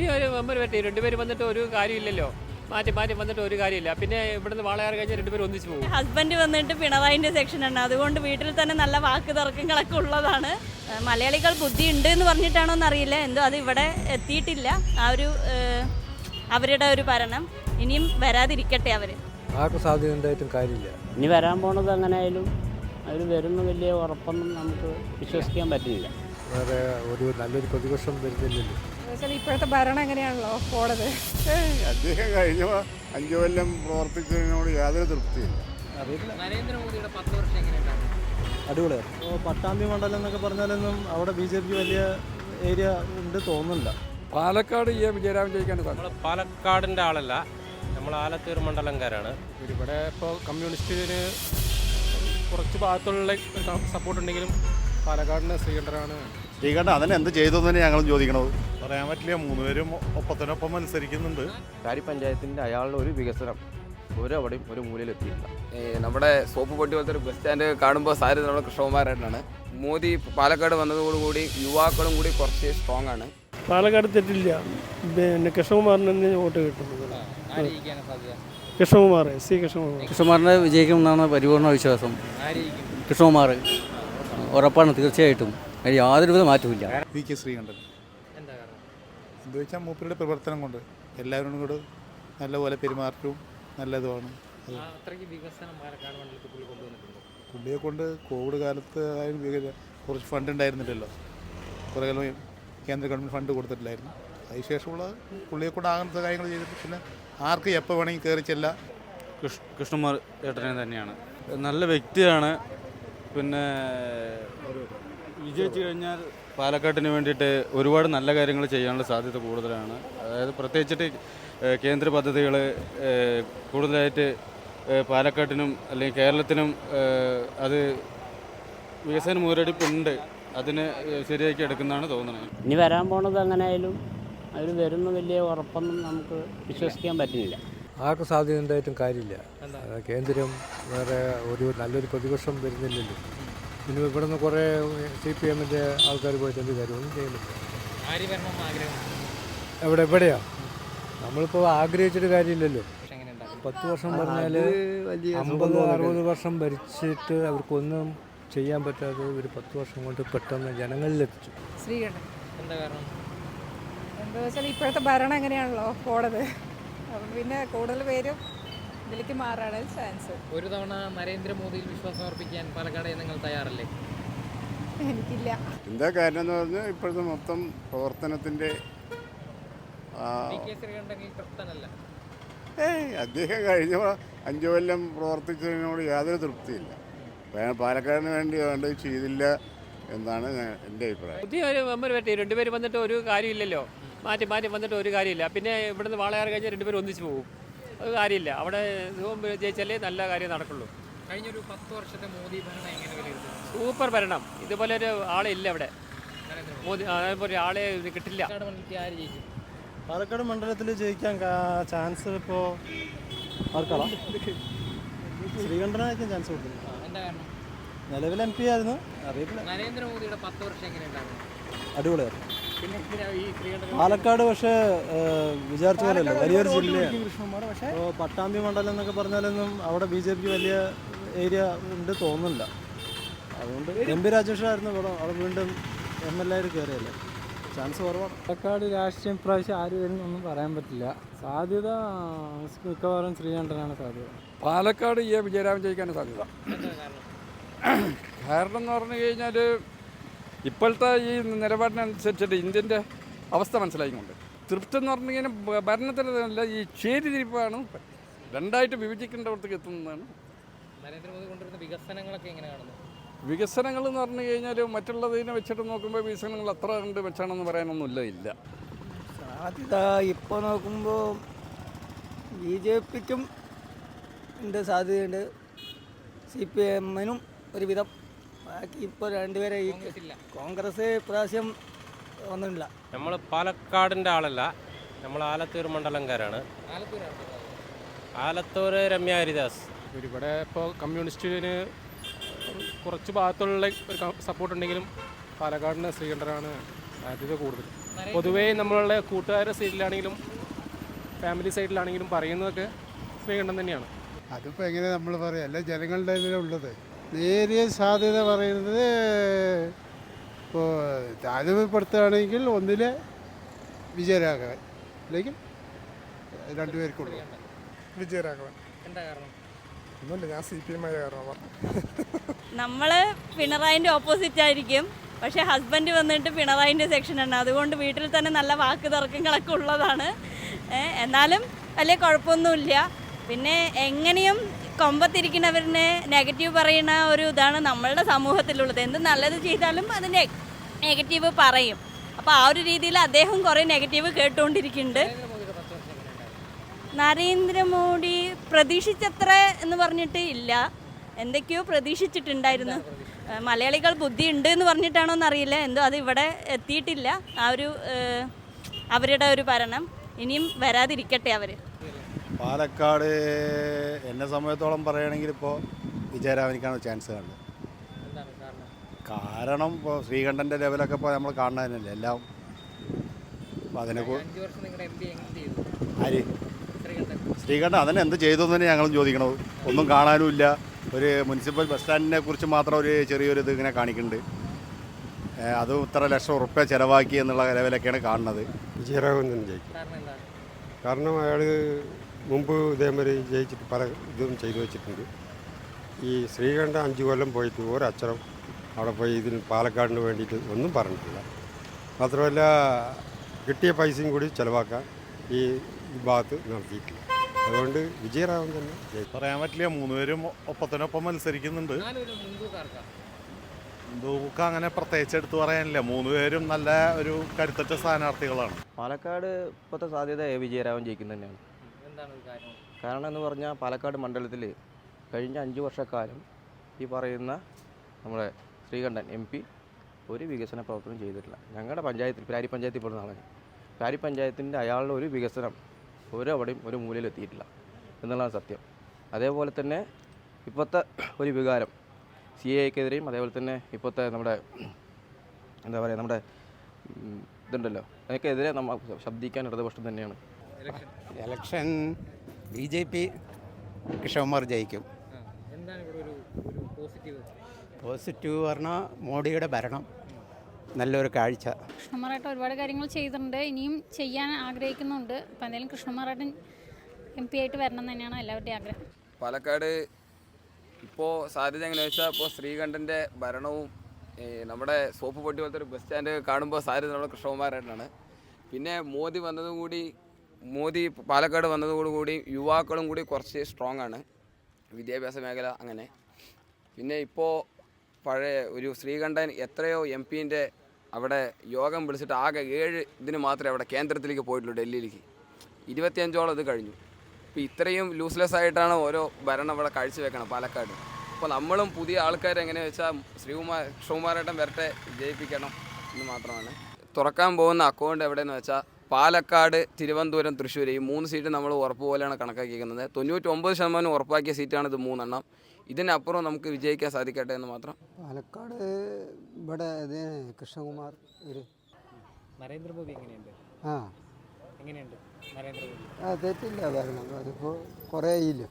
പുതിയ ഒരു മെമ്പർ പറ്റി രണ്ടുപേര് വന്നിട്ട് ഒരു കാര്യമില്ലല്ലോ. മാറ്റി മാറ്റി വന്നിട്ട് ഒരു കാര്യമില്ല. പിന്നെ ഇവിടുന്ന് വാളയാർ കഴിഞ്ഞാൽ രണ്ടുപേരും ഒന്നിച്ചു പോകും. ഹസ്ബൻഡ് വന്നിട്ട് പിണറായിന്റെ സെക്ഷനാണ് അതുകൊണ്ട് വീട്ടിൽ തന്നെ നല്ല വാക്ക് തർക്കങ്ങളൊക്കെ ഉള്ളതാണ്. മലയാളികൾ ബുദ്ധി ഉണ്ട് എന്ന് പറഞ്ഞിട്ടാണോ എന്നറിയില്ല. എന്തോ അത് ഇവിടെ എത്തിയിട്ടില്ല. ആ ഒരു അവരുടെ ഒരു ഭരണം. ഇനിയും വരാതിരിക്കട്ടെ അവർ. ആർക്കും സാധ്യത ഉണ്ടായിട്ടും കാര്യമില്ല. ഇനി വരാൻ പോണത് എങ്ങനെയായാലും അവർ വരുന്ന വലിയ ഉറപ്പൊന്നും നമുക്ക് വിശ്വസിക്കാൻ പറ്റില്ല. വേറെ ഒരു നല്ലൊരു പ്രതിപക്ഷം വരുന്നില്ലല്ലോ. എന്നുവെച്ചാൽ ഇപ്പോഴത്തെ ഭരണം എങ്ങനെയാണല്ലോ പോണത്? അദ്ദേഹം കഴിഞ്ഞ അഞ്ചു കൊല്ലം പ്രവർത്തിച്ചതിനോട് യാതൊരു തൃപ്തിയില്ല. നരേന്ദ്രമോദിയുടെ പത്ത് വർഷം എങ്ങനെയുണ്ടാവും അടിപൊളിയാണ് ഇപ്പോൾ പട്ടാമ്പി മണ്ഡലം എന്നൊക്കെ പറഞ്ഞാലൊന്നും അവിടെ ബി ജെ പി വലിയ ഏരിയ ഉണ്ട് തോന്നുന്നില്ല. പാലക്കാട് ഈ വിജയരാമൻ ജയിക്കാൻ പാലക്കാടിന്റെ നമ്മൾ പാലക്കാടിന്റെ ആളല്ല. നമ്മൾ ആലത്തൂർ മണ്ഡലംകാരാണ്. ഇവിടെ ഇപ്പോൾ കമ്മ്യൂണിസ്റ്റിന് കുറച്ച് ഭാഗത്തുള്ള സപ്പോർട്ട് ഉണ്ടെങ്കിലും പാലക്കാടിന് ശ്രീകണ്ഠനാണ്. ശ്രീകണ്ഠൻ അതിനെന്ത് ചെയ്തു തന്നെ ഞങ്ങളും ചോദിക്കണത്. പറയാൻ പറ്റില്ല. മൂന്നുപേരും ഒപ്പത്തിനൊപ്പം മത്സരിക്കുന്നുണ്ട്. കാരി പഞ്ചായത്തിന്റെ അയാളുടെ ഒരു വികസനം ഒരു അവിടെയും ഒരു മൂലയിലെത്തിയില്ല നമ്മുടെ സോപ്പ് പൊട്ടി പോലത്തെ ഒരു ബസ് സ്റ്റാൻഡ് കാണുമ്പോൾ സാരി നമ്മുടെ കൃഷ്ണകുമാരനാണ് മോദി പാലക്കാട് വന്നതോടുകൂടി യുവാക്കളും കൂടി കുറച്ച് സ്ട്രോങ് ആണ്. പാലക്കാട് തെറ്റില്ല. പിന്നെ കൃഷ്ണകുമാറിന് തന്നെ വോട്ട് കിട്ടുന്നത് കൃഷ്ണകുമാർ സി കൃഷ്ണകുമാർ. കൃഷ്ണകുമാറിനെ വിജയിക്കുമെന്നാണ് പരിപൂർണ വിശ്വാസം. കൃഷ്ണകുമാർ ഉറപ്പാണ് തീർച്ചയായിട്ടും. അതിന് യാതൊരുവിധ മാറ്റമില്ല വി കെ ശ്രീകണ്ഠൻ. എന്താ വെച്ചാൽ മൂപ്പരുടെ പ്രവർത്തനം കൊണ്ട് എല്ലാവരും കൂടെ നല്ലപോലെ പെരുമാറ്റവും നല്ലതുമാണ്. പുള്ളിയെ കൊണ്ട് കോവിഡ് കാലത്ത് ആയാലും കുറച്ച് ഫണ്ട് ഉണ്ടായിരുന്നില്ലല്ലോ. കുറേ കാലം കേന്ദ്ര ഗവൺമെന്റ് ഫണ്ട് കൊടുത്തിട്ടില്ലായിരുന്നു. അതിനുശേഷമുള്ള പുള്ളിയെ കൊണ്ട് ആകുന്ന കാര്യങ്ങൾ ചെയ്തിട്ട് പിന്നെ ആർക്ക് എപ്പോൾ വേണമെങ്കിൽ കയറി ചെല്ല. കൃഷ്ണകുമാർ ഏട്ടനെ തന്നെയാണ്. നല്ല വ്യക്തിയാണ്. പിന്നെ വിജയിച്ചു കഴിഞ്ഞാൽ പാലക്കാട്ടിന് വേണ്ടിയിട്ട് ഒരുപാട് നല്ല കാര്യങ്ങൾ ചെയ്യാനുള്ള സാധ്യത കൂടുതലാണ്. അതായത് പ്രത്യേകിച്ചിട്ട് കേന്ദ്ര പദ്ധതികൾ കൂടുതലായിട്ട് പാലക്കാട്ടിനും അല്ലെങ്കിൽ കേരളത്തിനും അത് വികസന മുരടിപ്പുണ്ട്. അതിന് ശരിയാക്കി എടുക്കുന്നതാണ് തോന്നുന്നത് ഇനി വരാൻ പോണത് എങ്ങനെയായാലും അവർ വരുന്ന വലിയ ഉറപ്പൊന്നും നമുക്ക് വിശ്വസിക്കാൻ പറ്റുന്നില്ല. ആർക്കും സാധ്യത ഉണ്ടായിട്ടും കാര്യമില്ല. കേന്ദ്രം വേറെ ഒരു നല്ലൊരു പ്രതിപക്ഷം വരുന്നില്ലല്ലോ. പിന്നെ നിന്ന് കുറേ സി പി എമ്മിന്റെ ആൾക്കാർ പോയിട്ട് എന്ത് കാര്യമൊന്നും ചെയ്യുന്നില്ല ആര് എവിടെ എവിടെയാ? നമ്മളിപ്പോൾ ആഗ്രഹിച്ചിട്ട് കാര്യമില്ലല്ലോ. പത്ത് വർഷം പറഞ്ഞാൽ അമ്പത് അറുപത് വർഷം ഭരിച്ചിട്ട് അവർക്കൊന്നും ചെയ്യാൻ പറ്റാതെ ഒരു പത്ത് വർഷം കൊണ്ട് പെട്ടെന്ന് ജനങ്ങളിലെത്തിച്ചു. ശ്രീകണ്ഠൻ. എന്താ കാരണം? എന്താ വെച്ചാൽ ഇപ്പോഴത്തെ ഭരണം എങ്ങനെയാണല്ലോ പോണത്? അപ്പം പിന്നെ കൂടുതൽ പേരും ഇതിലേക്ക് മാറാണ് ചാൻസ് ഒരു തവണ നരേന്ദ്രമോദിയിൽ വിശ്വാസം അർപ്പിക്കാൻ പാലക്കാട് നിങ്ങൾ തയ്യാറല്ലേ? എനിക്കില്ല. എന്താ കാരണം എന്ന് പറഞ്ഞാൽ ഇപ്പോഴത്തെ മൊത്തം പ്രവർത്തനത്തിന്റെ ഏയ് അദ്ദേഹം കഴിഞ്ഞ അഞ്ചു കൊല്ലം പ്രവർത്തിച്ചതിനോട് യാതൊരു തൃപ്തിയില്ല. പാലക്കാടിന് വേണ്ടി വേണ്ടത് ചെയ്തില്ല എന്നാണ് എന്റെ അഭിപ്രായം. പുതിയ ഒരു മെമ്പർ പറ്റി രണ്ടുപേര് വന്നിട്ട് ഒരു കാര്യമില്ലല്ലോ. മാറ്റി മാറ്റി വന്നിട്ട് ഒരു കാര്യമില്ല. പിന്നെ ഇവിടുന്ന് വാളയാറ് കഴിഞ്ഞാൽ രണ്ടുപേരും ഒന്നിച്ചു പോകും. അത് കാര്യമില്ല. അവിടെ സുഖം ജയിച്ചാലേ നല്ല കാര്യം നടക്കുള്ളൂ. കഴിഞ്ഞൊരു പത്ത് വർഷത്തെ മോദി ഭരണം എങ്ങനെ വിലയിരുത്തും സൂപ്പർ ഭരണം. ഇതുപോലെ ഒരു ആളെ ഇല്ല അവിടെ മോദി അതേപോലെ ആളെ ഇത് കിട്ടില്ല. ആര് ജയിക്കും? പാലക്കാട് മണ്ഡലത്തിൽ ജയിക്കാൻ ചാൻസ് ഇപ്പോൾ ആർക്കാളാ ശ്രീകണ്ഠനായിരിക്കും ചാൻസ് കൊടുക്കുന്നത്. എന്താ കാരണം? നിലവിൽ എം പി ആയിരുന്നു. അറിയില്ല നരേന്ദ്രമോദിയുടെ പത്ത് വർഷം എങ്ങനെ ഉണ്ടാവും അടിപൊളിയായിരുന്നു. പാലക്കാട് പക്ഷേ വിചാരിച്ച പോലെയല്ല വലിയൊരു ജില്ലയാണ്. ഇപ്പോൾ പട്ടാമ്പി മണ്ഡലം എന്നൊക്കെ പറഞ്ഞാലൊന്നും അവിടെ ബി ജെ പി വലിയ ഏരിയ ഉണ്ട് തോന്നുന്നില്ല. അതുകൊണ്ട് എം പി രാജേഷായിരുന്നു ഇവിടെ. അവിടെ വീണ്ടും എം എൽ എ കയറിയല്ലേ. ചാൻസ് കുറവാണ്. പാലക്കാട് രാഷ്ട്രീയം പ്രാവശ്യം ആര് വരുന്നൊന്നും പറയാൻ പറ്റില്ല. സാധ്യത മിക്കവാറും ശ്രീകണ്ഠനാണ് സാധ്യത. പാലക്കാട് ഈ വിജയരാമൻ ജയിക്കാനാണ് സാധ്യത. കാരണം. എന്ന് പറഞ്ഞു കഴിഞ്ഞാൽ ഇപ്പോഴത്തെ ഈ നിലപാടിനനുസരിച്ചിട്ട് ഇന്ത്യന്റെ അവസ്ഥ മനസ്സിലായിക്കൊണ്ട്. തൃപ്തി എന്ന് പറഞ്ഞു കഴിഞ്ഞാൽ ഭരണത്തിനല്ല ഈ ചേരിതിരിപ്പാണ് രണ്ടായിട്ട് വിഭജിക്കേണ്ടവർക്ക് എത്തുന്നതാണ്. നരേന്ദ്രമോദി കൊണ്ടുവരുന്ന വികസനങ്ങളൊക്കെ വികസനങ്ങൾ എന്ന് പറഞ്ഞു കഴിഞ്ഞാൽ മറ്റുള്ളതിനെ വെച്ചിട്ട് നോക്കുമ്പോൾ വികസനങ്ങൾ അത്ര കണ്ട് വെച്ചാണെന്ന് പറയാനൊന്നുമില്ല ഇല്ല. സാധ്യത ഇപ്പോൾ നോക്കുമ്പോൾ ബി ജെ പിക്കും ഉണ്ട് സാധ്യതയുണ്ട്. സി പി എമ്മിനും ഒരുവിധം ബാക്കി ഇപ്പോൾ രണ്ടുപേരെ ഈ കോൺഗ്രസ് ഇപ്രാവശ്യം ഒന്നുമില്ല നമ്മൾ പാലക്കാടിന്റെ ആളല്ല. നമ്മൾ ആലത്തൂർ മണ്ഡലംകാരാണ്. ആലത്തൂർ രമ്യ ഹരിദാസ്. ഇവിടെ ഇപ്പോൾ കമ്മ്യൂണിസ്റ്റിന് കുറച്ച് ഭാഗത്തുള്ള ഒരു സപ്പോർട്ട് ഉണ്ടെങ്കിലും പാലക്കാടിന് ശ്രീകണ്ഠനാണ് സാധ്യത കൂടുതൽ. പൊതുവേ നമ്മളുടെ കൂട്ടുകാരുടെ സൈഡിലാണെങ്കിലും ഫാമിലി സൈഡിലാണെങ്കിലും പറയുന്നതൊക്കെ ശ്രീകണ്ഠൻ തന്നെയാണ്. അതിപ്പോൾ എങ്ങനെ നമ്മൾ പറയാം? അല്ല ജനങ്ങളുടെ ഇതിലുള്ളത് നേരിയ സാധ്യത പറയുന്നത് ഇപ്പോൾ താരതമ്യപ്പെടുത്തുകയാണെങ്കിൽ ഒന്നിലെ വിജയരാഘവൻ. അല്ലെങ്കിൽ രണ്ടുപേർക്കുള്ളൂ. വിജയരാഘവൻ. എന്താ കാരണം? ഒന്നുമില്ല ഞാൻ സി പി എം കാരണം നമ്മൾ പിണറായിന്റെ ഓപ്പോസിറ്റ് ആയിരിക്കും. പക്ഷെ ഹസ്ബൻഡ് വന്നിട്ട് പിണറായിന്റെ സെക്ഷൻ ആണ്. അതുകൊണ്ട് വീട്ടിൽ തന്നെ നല്ല വാക്ക് തർക്കങ്ങളൊക്കെ ഉള്ളതാണ് എന്നാലും വലിയ കുഴപ്പമൊന്നുമില്ല. പിന്നെ എങ്ങനെയും കൊമ്പത്തിരിക്കുന്നവരിനെ നെഗറ്റീവ് പറയുന്ന ഒരു ഇതാണ് നമ്മളുടെ സമൂഹത്തിലുള്ളത്. എന്ത് നല്ലത് ചെയ്താലും അത് നെഗറ്റീവ് പറയും. അപ്പോൾ ആ ഒരു രീതിയിൽ അദ്ദേഹം കുറേ നെഗറ്റീവ് കേട്ടുകൊണ്ടിരിക്കുന്നുണ്ട് നരേന്ദ്രമോദി പ്രതീക്ഷിച്ചത്ര എന്ന് പറഞ്ഞിട്ട് ഇല്ല. എന്തൊക്കെയോ പ്രതീക്ഷിച്ചിട്ടുണ്ടായിരുന്നു. മലയാളികൾ ബുദ്ധി ഉണ്ട് എന്ന് പറഞ്ഞിട്ടാണോ എന്നറിയില്ല. എന്തോ അത് ഇവിടെ എത്തിയിട്ടില്ല. ആ ഒരു അവരുടെ ഒരു ഭരണം. ഇനിയും വരാതിരിക്കട്ടെ അവർ പാലക്കാട് എന്നെ സമയത്തോളം പറയുകയാണെങ്കിൽ ഇപ്പോൾ വിജയരാമനിക്കാണ് ചാൻസ് കാണുന്നത് എന്താണ് കാരണം? കാരണം ഇപ്പോൾ ശ്രീകണ്ഠന്റെ ലെവലൊക്കെ ഇപ്പോൾ നമ്മൾ കാണുന്നത് തന്നെയല്ലേ? എല്ലാം അപ്പോൾ അതിനെ കു- വർഷം നിങ്ങളുടെ എം പി എങ്ങനെ ചെയ്തു? ആര്? ശ്രീകണ്ഠൻ. അതിനെ എന്ത് ചെയ്തു എന്ന് തന്നെ ഞങ്ങളും ചോദിക്കണത്. ഒന്നും കാണാനുമില്ല ഒരു മുനിസിപ്പൽ ബസ് സ്റ്റാൻഡിനെ കുറിച്ച് മാത്രം ഒരു ചെറിയൊരു ഇത് ഇങ്ങനെ കാണിക്കുന്നുണ്ട്. അതും ഇത്ര ലക്ഷം ഉറുപ്പ്യ ചിലവാക്കി എന്നുള്ള ലെവലൊക്കെയാണ് കാണുന്നത്. വിജയരാഘവൻ തന്നെ കാരണം അയാൾ മുമ്പ് ഇതേമാതിരി ജയിച്ചിട്ട് പല ഇതും ചെയ്തു വെച്ചിട്ടുണ്ട്. ഈ ശ്രീകണ്ഠ അഞ്ച് കൊല്ലം പോയിട്ട് ഒരക്ഷരം അവിടെ പോയി ഇതിന് പാലക്കാടിന് വേണ്ടിയിട്ട് ഒന്നും പറഞ്ഞിട്ടില്ല. മാത്രമല്ല കിട്ടിയ പൈസയും കൂടി ചിലവാക്കാൻ ഈ ഭാഗത്ത് നടത്തിയിട്ടില്ല. അതുകൊണ്ട് വിജയരാഘവൻ തന്നെ പറയാൻ പറ്റില്ല മൂന്നുപേരും ഒപ്പത്തിനൊപ്പം മത്സരിക്കുന്നുണ്ട്. നാലൊരു മുൻതൂക്കാർക്കാ ദൂക്ക് അങ്ങനെ പ്രത്യേകിച്ച് എടുത്തു പറയാനില്ല. മൂന്നുപേരും നല്ല ഒരു കരുത്തറ്റ സ്ഥാനാർത്ഥികളാണ്. പാലക്കാട് ഇപ്പോഴത്തെ സാധ്യത എ വിജയരാഘവൻ ജയിക്കുന്നത് തന്നെയാണ് എന്താണ് ഒരു കാര്യം കാരണം എന്ന് പറഞ്ഞാൽ പാലക്കാട് മണ്ഡലത്തിൽ കഴിഞ്ഞ അഞ്ച് വർഷക്കാലം ഈ പറയുന്ന നമ്മുടെ ശ്രീകണ്ഠൻ എം പി ഒരു വികസന പ്രവർത്തനം ചെയ്തിട്ടില്ല. ഞങ്ങളുടെ പഞ്ചായത്തിൽ പ്രാരി പഞ്ചായത്തിൽ പെടുന്ന ആളാണ് പ്രാരി പഞ്ചായത്തിന്റെ അയാളുടെ ഒരു വികസനം ഒരു അവിടെയും ഒരു മൂലയിൽ എത്തിയിട്ടില്ല എന്നുള്ളതാണ് സത്യം. അതേപോലെ തന്നെ ഇപ്പോഴത്തെ ഒരു വികാരം സി എക്കെതിരെയും അതേപോലെ തന്നെ ഇപ്പോഴത്തെ നമ്മുടെ എന്താ പറയുക നമ്മുടെ ഇതുണ്ടല്ലോ അതിനൊക്കെതിരെ നമ്മൾ ശബ്ദിക്കാൻ ഇടതുപക്ഷം തന്നെയാണ്. ഇലക്ഷൻ ബി ജെ പി കിഷോമാർ ജയിക്കും. എന്താണ് ഒരു ഒരു പോസിറ്റീവ് പറഞ്ഞാൽ മോഡിയുടെ ഭരണം. നല്ലൊരു കാഴ്ച. കൃഷ്ണമാരായിട്ട് ഒരുപാട് കാര്യങ്ങൾ ചെയ്തിട്ടുണ്ട്. ഇനിയും ചെയ്യാൻ ആഗ്രഹിക്കുന്നുണ്ട്. അപ്പം എന്തായാലും കൃഷ്ണമാറാട്ടൻ എം പി ആയിട്ട് വരണം തന്നെയാണ് എല്ലാവരുടെയും ആഗ്രഹം. പാലക്കാട് ഇപ്പോൾ സാധ്യത എങ്ങനെയാ വെച്ചാൽ ഇപ്പോൾ ശ്രീകണ്ഠന്റെ ഭരണവും നമ്മുടെ സോപ്പ് പൊട്ടി പോലത്തെ ഒരു ബസ് സ്റ്റാൻഡ് കാണുമ്പോൾ സാധ്യത നമ്മുടെ കൃഷ്ണകുമാരായിട്ടാണ് പിന്നെ മോദി വന്നതുകൂടി മോദി പാലക്കാട് വന്നതോടുകൂടി യുവാക്കളും കൂടി കുറച്ച് സ്ട്രോങ് ആണ് വിദ്യാഭ്യാസ മേഖല അങ്ങനെ. പിന്നെ ഇപ്പോൾ പഴയ ഒരു ശ്രീകണ്ഠൻ എത്രയോ എം പിന്റെ അവിടെ യോഗം വിളിച്ചിട്ട് ആകെ ഏഴ് ഇതിന് മാത്രമേ അവിടെ കേന്ദ്രത്തിലേക്ക് പോയിട്ടുള്ളൂ ഡൽഹിയിലേക്ക്. ഇരുപത്തിയഞ്ചോളം ഇത് കഴിഞ്ഞു. ഇപ്പോൾ ഇത്രയും ലൂസ്ലെസ് ആയിട്ടാണ് ഓരോ ഭരണം അവിടെ കാഴ്ചവെക്കണം പാലക്കാട്. അപ്പോൾ നമ്മളും പുതിയ ആൾക്കാർ എങ്ങനെയാ വെച്ചാൽ ശ്രീകുമാർ കൃഷ്ണകുമാരേട്ടൻ വരട്ടെ ജയിപ്പിക്കണം എന്ന് മാത്രമാണ്. തുറക്കാൻ പോകുന്ന അക്കൗണ്ട് എവിടെയെന്ന് വെച്ചാൽ പാലക്കാട് തിരുവനന്തപുരം തൃശ്ശൂർ ഈ മൂന്ന് സീറ്റ് നമ്മൾ ഉറപ്പ് പോലെയാണ് കണക്കാക്കിയിരിക്കുന്നത്. തൊണ്ണൂറ്റൊമ്പത് ശതമാനം ഉറപ്പാക്കിയ സീറ്റാണ് ഇത് മൂന്നെണ്ണം. ഇതിനപ്പുറം നമുക്ക് വിജയിക്കാൻ സാധിക്കട്ടെ എന്ന് മാത്രം. പാലക്കാട് ഇവിടെ കൃഷ്ണകുമാർ ഒരു നരേന്ദ്രമോദി എങ്ങനെയുണ്ട്? ആ. എങ്ങനെയുണ്ട് നരേന്ദ്രമോദി? ആ തെറ്റില്ല ഭരണം. അതിപ്പോൾ കുറേ ആയില്ലോ